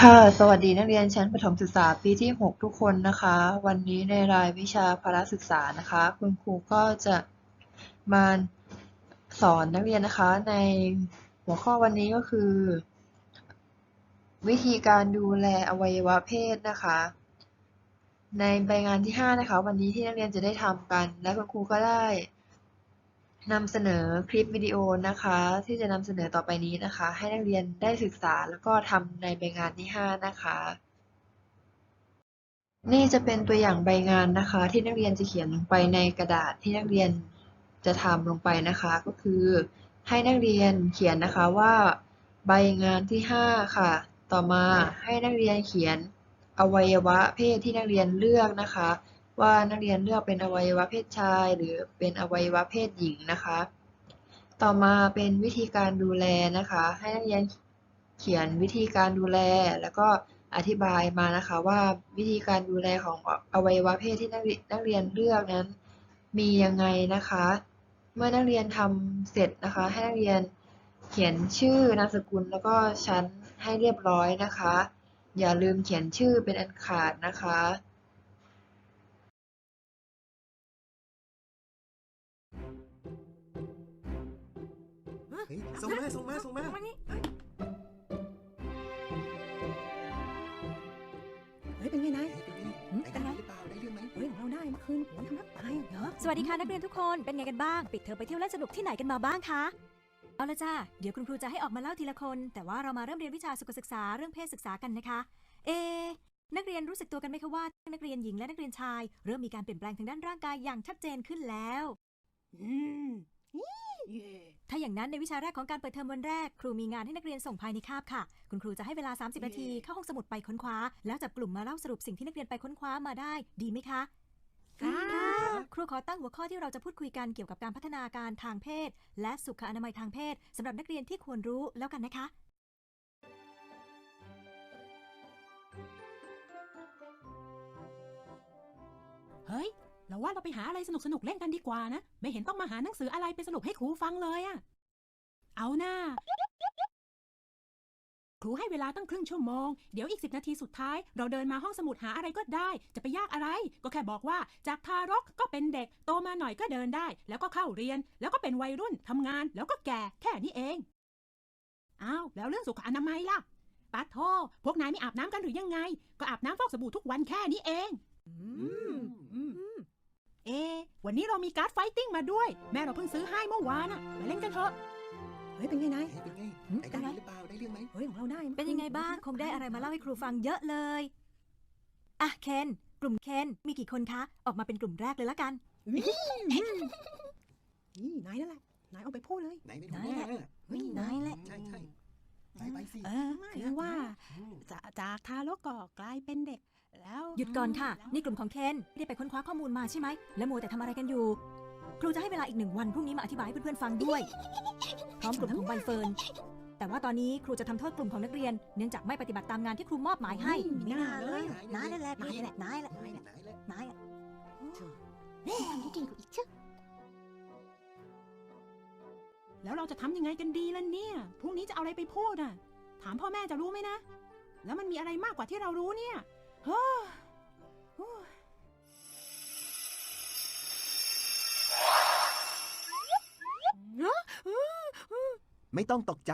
ค่ะ สวัสดีนักเรียนชั้นประถมศึกษาปีที่ 6 ทุกคนนะคะ วันนี้ในรายวิชาพละศึกษานะคะ คุณครูก็จะมาสอนนักเรียนนะคะ ในหัวข้อวันนี้ก็คือ วิธีการดูแลอวัยวะเพศนะคะ ในใบงานที่ 5 นะคะ วันนี้ที่นักเรียนจะได้ทำกัน และคุณครูก็ได้ นำเสนอคลิปวิดีโอนะคะ ที่จะนำเสนอต่อไปนี้นะคะ ให้นักเรียนได้ศึกษาแล้วก็ทำในใบงานที่ 5 นะคะ นี่จะเป็นตัวอย่างใบงานนะคะ ที่นักเรียนจะเขียนลงไปในกระดาษที่นักเรียนจะทำลงไปนะคะ ก็คือ ให้นักเรียนเขียนนะคะว่าใบงานที่ 5 ค่ะ ต่อมาให้นักเรียนเขียนอวัยวะเพศที่นักเรียนเลือกนะคะ ว่านักเรียนเลือกเป็นอวัยวะเพศชาย หรือเป็นอวัยวะเพศหญิงนะคะ ต่อมาเป็นวิธีการดูแลนะคะ ให้นักเรียนเขียนวิธีการดูแล แล้วก็อธิบายมานะคะว่าวิธีการดูแลของอวัยวะเพศที่นักเรียนเรียนเลือกนั้น มียังไงนะคะ เมื่อนักเรียนทำเสร็จนะคะให้นักเรียนเขียนชื่อนามสกุลแล้วก็ชั้นให้เรียบร้อยนะคะ อย่าลืมเขียนชื่อเป็นอันขาดนะคะ ส่งมาส่งมาส่งมามานี่เฮ้ยเป็นไงนายเฮ้ยเป็นไงหืมได้กันหรือเปล่าได้เรื่องไหมเฮ้ยของเราได้เมื่อคืนโหทำนักตายเหรอสวัสดีค่ะนักเรียนทุกคนเป็นไงกันบ้าง ปิดเทอมไปเที่ยวเล่นสนุกที่ไหนกันมาบ้างคะเอาละจ้าเดี๋ยวคุณครูจะให้ออกมาเล่าทีละคน แต่ว่าเรามาเริ่มเรียนวิชาสุขศึกษาเรื่องเพศศึกษากันนะคะ เอะนักเรียนรู้สึกตัวกันไหมคะว่า นักเรียนหญิงและนักเรียนชาย เริ่มมีการเปลี่ยนแปลงทางด้านร่างกายอย่างชัดเจนขึ้นแล้ว อืมเย่ ถ้าอย่างนั้นในวิชาแรกของการเปิดเทอมวันแรก ครูมีงานให้นักเรียนส่งภายในคาบค่ะ คุณครูจะให้เวลา 30 นาทีเข้าห้องสมุดไปค้นคว้า แล้วจับกลุ่มมาเล่าสรุปสิ่งที่นักเรียนไปค้นคว้ามาได้ ดีไหมคะค่ะครูขอตั้งหัวข้อที่เราจะพูดคุยกันเกี่ยวกับการพัฒนาการทางเพศ และสุขอนามัยทางเพศสำหรับนักเรียนที่ควรรู้แล้วกันนะคะเฮ้ย เราว่าเราไปหาอะไรสนุกสนุกๆเล่นกันดีกว่านะ ไม่เห็นต้องมาหาหนังสืออะไรไปสรุปให้ครูฟังเลยอะเอาหน้าครูให้เวลาตั้งครึ่งชั่วโมง เดี๋ยวอีกสิบนาทีสุดท้าย เราเดินมาห้องสมุดหาอะไรก็ได้ จะไปยากอะไร ก็แค่บอกว่าจากทารกก็เป็นเด็ก โตมาหน่อยก็เดินได้ แล้วก็เข้าเรียน แล้วก็เป็นวัยรุ่นทำงาน แล้วก็แก่ แค่นี้เอง อ้าว แล้วเรื่องสุขอนามัยล่ะปัดโทพวกนายไม่อาบน้ำกันหรือยังไง ก็อาบน้ำฟอกสบู่ทุกวันแค่นี้เอง เอะวันนี้เรามีการ์ดไฟติ้งมาด้วย แม่เราเพิ่งซื้อให้เมื่อวานอะมาเล่นกันเถอะ เฮ้ย เป็นไงนายเฮ้ยเป็นไงหืมได้กันอะไรหรือเปล่าได้เรื่องไหมเฮ้ยของเราได้ เป็นยังไงบ้าง คงได้อะไรมาเล่าให้ครูฟังเยอะเลย อะเคน กลุ่มเคน มีกี่คนคะ ออกมาเป็นกลุ่มแรกเลยละกัน นี่นายนั่นแหละ นายเอาไปพูดเลยไหนเป็นไหนหัวหน้าแหละเฮ้ยนายแหละ ใช่ใช่ไหนไปสิเออคือว่าอืมจะจากทารกก็กลายเป็นเด็ก แล้วหยุดก่อนค่ะแล้วนี่กลุ่มของเคนได้ไปค้นคว้าข้อมูลมาใช่ไหม แล้วมัวแต่ทำอะไรกันอยู่ ครูจะให้เวลาอีกหนึ่งวันพรุ่งนี้มาอธิบายให้เพื่อนๆฟังด้วย พร้อมกลุ่มของใบเฟิร์น แต่ว่าตอนนี้ครูจะทำโทษกลุ่มของนักเรียน เนื่องจากไม่ปฏิบัติตามงานที่ครูมอบหมายให้ไม่น่าเลยนายนั่นแหละนายนั่นแหละนายแหละไหนไหนเลยนายแล้วเราจะทำยังไงกันดีล่ะเนี่ย พรุ่งนี้จะเอาอะไรไปพูดอะ ถามพ่อแม่จะรู้ไหมนะ แล้วมันมีอะไรมากกว่าที่เรารู้เนี่ยเฮ้อโอ้ย ไม่ต้องตกใจ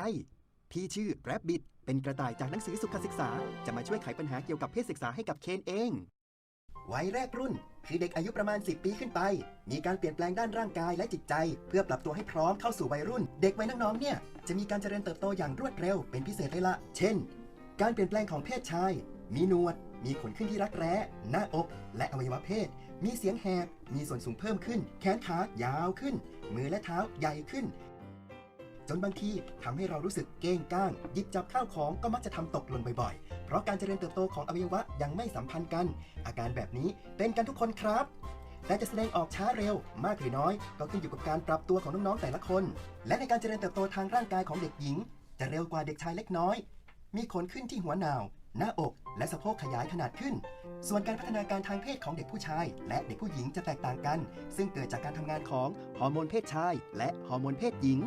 พี่ชื่อ Rabbit เป็นกระต่ายจากหนังสือสุขศึกษา จะมาช่วยไขปัญหาเกี่ยวกับเพศศึกษาให้กับเคนเองวัยแรกรุ่น คือเด็กอายุประมาณ 10 ปีขึ้นไป มีการเปลี่ยนแปลงด้านร่างกายและจิตใจ เพื่อปรับตัวให้พร้อมเข้าสู่วัยรุ่น เด็กวัยน้องๆ เนี่ย จะมีการเจริญเติบโตอย่างรวดเร็วเป็นพิเศษเลยละ เช่น การเปลี่ยนแปลงของเพศชาย มีหนวด มีขนขึ้นที่รักแร้ หน้าอก และอวัยวะเพศ มีเสียงแหบ มีส่วนสูงเพิ่มขึ้น แขนขายาวขึ้น มือและเท้าใหญ่ขึ้น จนบางทีทำให้เรารู้สึกเก้งก้าง หยิบจับข้าวของก็มักจะทำตกหล่นบ่อยๆ เพราะการเจริญเติบโตของอวัยวะยังไม่สัมพันธ์กัน อาการแบบนี้เป็นกันทุกคนครับ แต่จะแสดงออกช้าเร็วมากหรือน้อย ก็ขึ้นอยู่กับการปรับตัวของน้องๆแต่ละคน และในการเจริญเติบโตทางร่างกายของเด็กหญิง จะเร็วกว่าเด็กชายเล็กน้อย มีขนขึ้นที่หัวหนาว หน้าอกและสะโพกขยายขนาดขึ้น ส่วนการพัฒนาการทางเพศของเด็กผู้ชาย และเด็กผู้หญิงจะแตกต่างกัน ซึ่งเกิดจากการทำงานของฮอร์โมนเพศชาย และฮอร์โมนเพศหญิง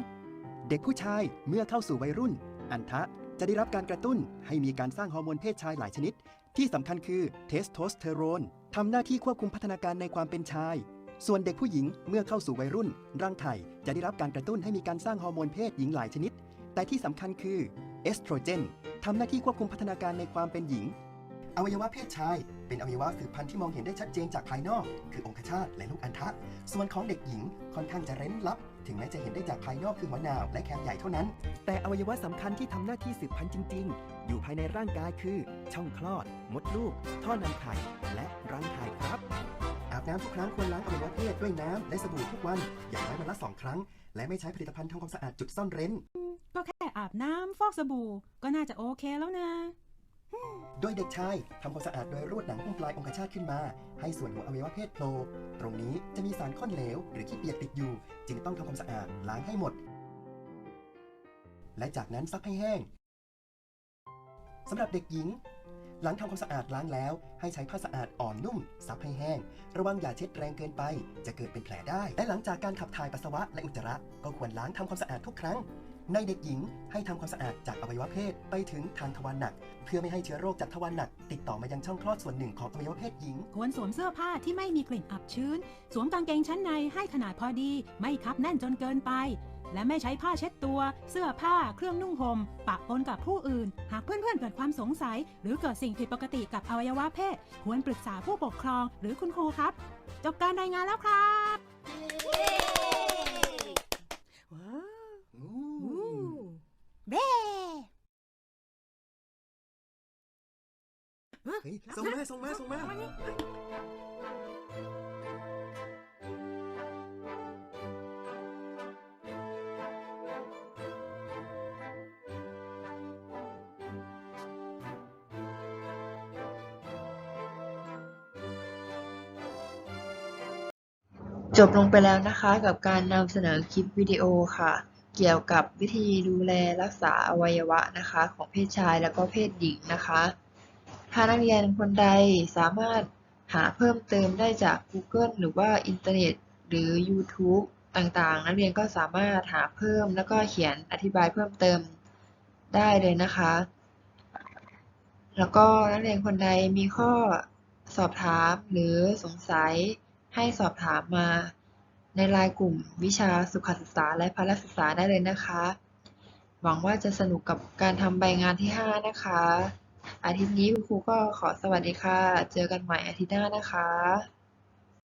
เด็กผู้ชายเมื่อเข้าสู่วัยรุ่น อันทะจะได้รับการกระตุ้นให้มีการสร้างฮอร์โมนเพศชายหลายชนิด ที่สำคัญคือเทสโทสเตอโรนทำหน้าที่ควบคุมพัฒนาการในความเป็นชาย ส่วนเด็กผู้หญิงเมื่อเข้าสู่วัยรุ่น ร่างไข่จะได้รับการกระตุ้นให้มีการสร้างฮอร์โมนเพศหญิงหลายชนิด แต่ที่สำคัญคือ เอสโตรเจนทำหน้าที่ควบคุมพัฒนาการในความเป็นหญิง อวัยวะเพศชาย เป็นอวัยวะสืบพันธุ์ที่มองเห็นได้ชัดเจนจากภายนอก คือองคชาตและลูกอัณฑะส่วนของเด็กหญิงค่อนข้างจะเร้นลับ ถึงแม้จะเห็นได้จากภายนอกคือหัวนาวและแคมใหญ่เท่านั้น แต่อวัยวะสำคัญที่ทำหน้าที่สืบพันธุ์จริง ๆ อยู่ภายในร่างกายคือ ช่องคลอด มดลูก ท่อนำไข่และรังไข่ครับ อาบน้ำทุกครั้งควรล้างอวัยวะเพศด้วยน้ำและสบู่ทุกวันอย่างน้อยวันละสองครั้ง และไม่ใช้ผลิตภัณฑ์ทำความสะอาดจุดซ่อนเร้น ก็แค่อาบน้ำฟอกสบู่ ก็น่าจะโอเคแล้วนะ โดยเด็กชายทำความสะอาดโดยรูดหนังหุ้มปลายองคชาตขึ้นมา ให้ส่วนหัวอวัยวะเพศโผล่ตรงนี้จะมีสารข้นเหลว หรือขี้เปียกติดอยู่ จึงต้องทำความสะอาดล้างให้หมด และจากนั้นซักให้แห้งสำหรับเด็กหญิง หลังทำความสะอาดล้างแล้ว ให้ใช้ผ้าสะอาดอ่อนนุ่ม ซับให้แห้ง ระวังอย่าเช็ดแรงเกินไป จะเกิดเป็นแผลได้ และหลังจากการขับถ่ายปัสสาวะและอุจจาระ ก็ควรล้างทำความสะอาดทุกครั้ง ในเด็กหญิงให้ทำความสะอาดจากอวัยวะเพศไปถึงทางทวารหนัก เพื่อไม่ให้เชื้อโรคจากทวารหนัก ติดต่อมายังช่องคลอดส่วนหนึ่งของอวัยวะเพศหญิง ควรสวมเสื้อผ้าที่ไม่มีกลิ่นอับชื้น สวมกางเกงชั้นในให้ขนาดพอดี ไม่คับแน่นจนเกินไป และไม่ใช้ผ้าเช็ดตัว เสื้อผ้า เครื่องนุ่งห่มปะปนกับผู้อื่น หากเพื่อนๆเกิดความสงสัย หรือเกิดสิ่งผิดปกติกับอวัยวะเพศ ควรปรึกษาผู้ปกครองหรือคุณครูครับ จบการรายงานแล้วครับว้าวเบ้เฮ้ยส่งมาส่งมาส่งมา จบลงไปแล้วนะคะกับการนำเสนอคลิปวิดีโอค่ะ เกี่ยวกับวิธีดูแลรักษาอวัยวะนะคะ ของเพศชายแล้วก็เพศหญิงนะคะ ถ้านักเรียนคนใดสามารถหาเพิ่มเติมได้จาก Google หรือว่าอินเทอร์เน็ต หรือ YouTube ต่างๆ นักเรียนก็สามารถหาเพิ่มแล้วก็เขียนอธิบายเพิ่มเติมได้เลยนะคะ แล้วก็นักเรียนคนใดมีข้อสอบถามหรือสงสัย ให้สอบถามมาในรายกลุ่มวิชาสุขศึกษาและพละศึกษาได้เลยนะคะ หวังว่าจะสนุกกับการทำใบงานที่ 5 นะคะ อาทิตย์นี้คุณครูก็ขอสวัสดีค่ะ เจอกันใหม่อาทิตย์หน้านะคะ